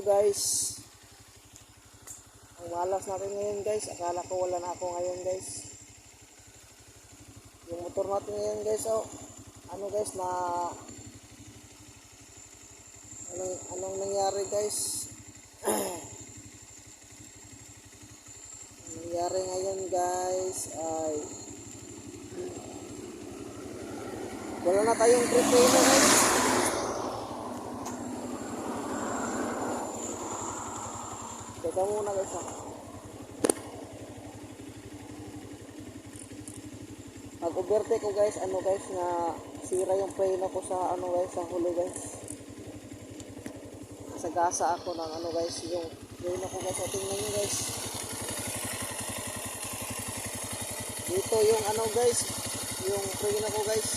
So guys, ang malas natin ngayon guys, akala ko wala na ako ngayon guys. Yung motor natin ngayon guys, oh, ano guys na anong, anong nangyari guys? Ang nangyari ngayon guys ay wala na tayong prepare guys. Teka muna guys ah. Pag overtake ko guys, ano guys na sira yung preno ko sa ano guys, sa huli guys. Sagasa ako ng ano guys, yung preno ko guys. O tingnan nyo guys. Dito yung ano guys, yung preno ko guys.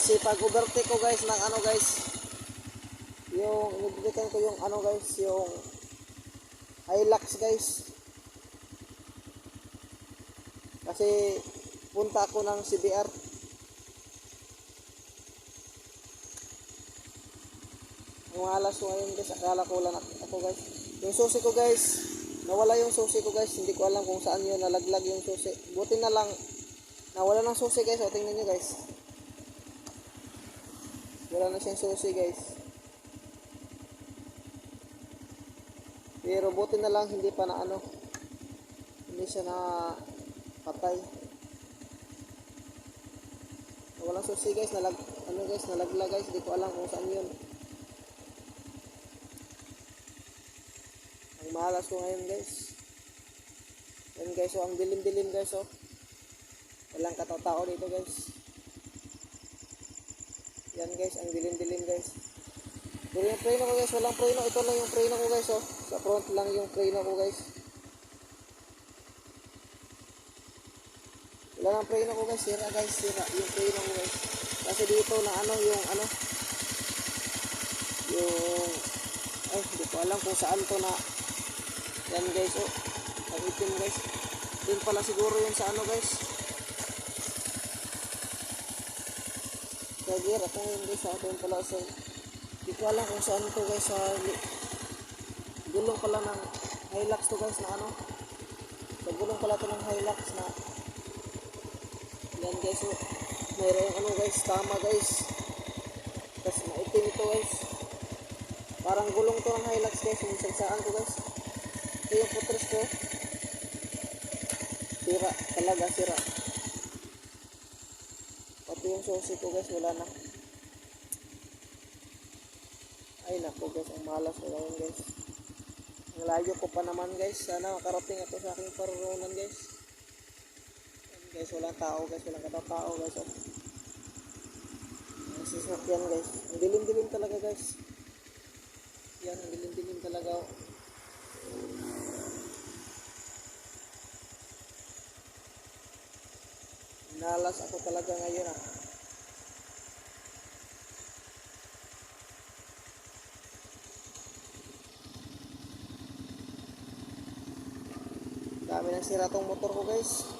Kasi pag overtake ko guys ng ano guys, yung inibigyan ko yung ano guys, yung Hilux guys. Kasi punta ako ng CBR. Ang alas ko ngayon guys, akala ko wala ako guys. Yung susi ko guys, nawala yung susi ko guys. Hindi ko alam kung saan yun, nalaglag yung susi. Buti na lang, nawala ng susi guys. O tingnan nyo guys. Wala na siyang susi guys. Pero buti na lang hindi pa na ano, hindi siya na patay. Walang susi guys, nalag, ano guys, nalaglag guys, hindi ko alam kung saan yun. Ang malas ko ngayon guys. Yan guys, oh, ang dilim-dilim guys, oh. Walang katao dito guys. Yan guys, ang dilim-dilim guys. Pero yung preno ko guys, walang preno. Ito lang yung preno ko guys, oh. Sa front lang yung preno ko guys. Wala nang preno ko guys, sira guys, sira yung preno ko guys. Kasi dito na ano yung ano yung ay hindi ko alam kung saan to na yan guys oh ang itim guys din pala siguro yun sa ano guys kaya ako ngayon guys sa doon pala sa hindi ko alam kung saan to guys. Sa gulong pala ng Hilux to guys na ano. Sa gulong pala to ng Hilux na yan guys oh. mayroong ano guys tama guys. Tapos maitim ito guys. Parang gulong to ng Hilux guys yung sagsaan ko guys. Ito yung putres ko. Sira talaga sira. Pati yung susi ko guys wala na ay nako guys ang malas ko ngayon guys. Ang layo ko pa naman guys. Sana makarating ako sa aking parurungan guys. Yan, guys walang tao guys. Walang katatao guys. Oh. ang guys. Ang dilim dilim talaga guys. Yan ang dilim dilim talaga oh. Nalas ako talaga ngayon ah. Dami ng sira tong motor ko guys.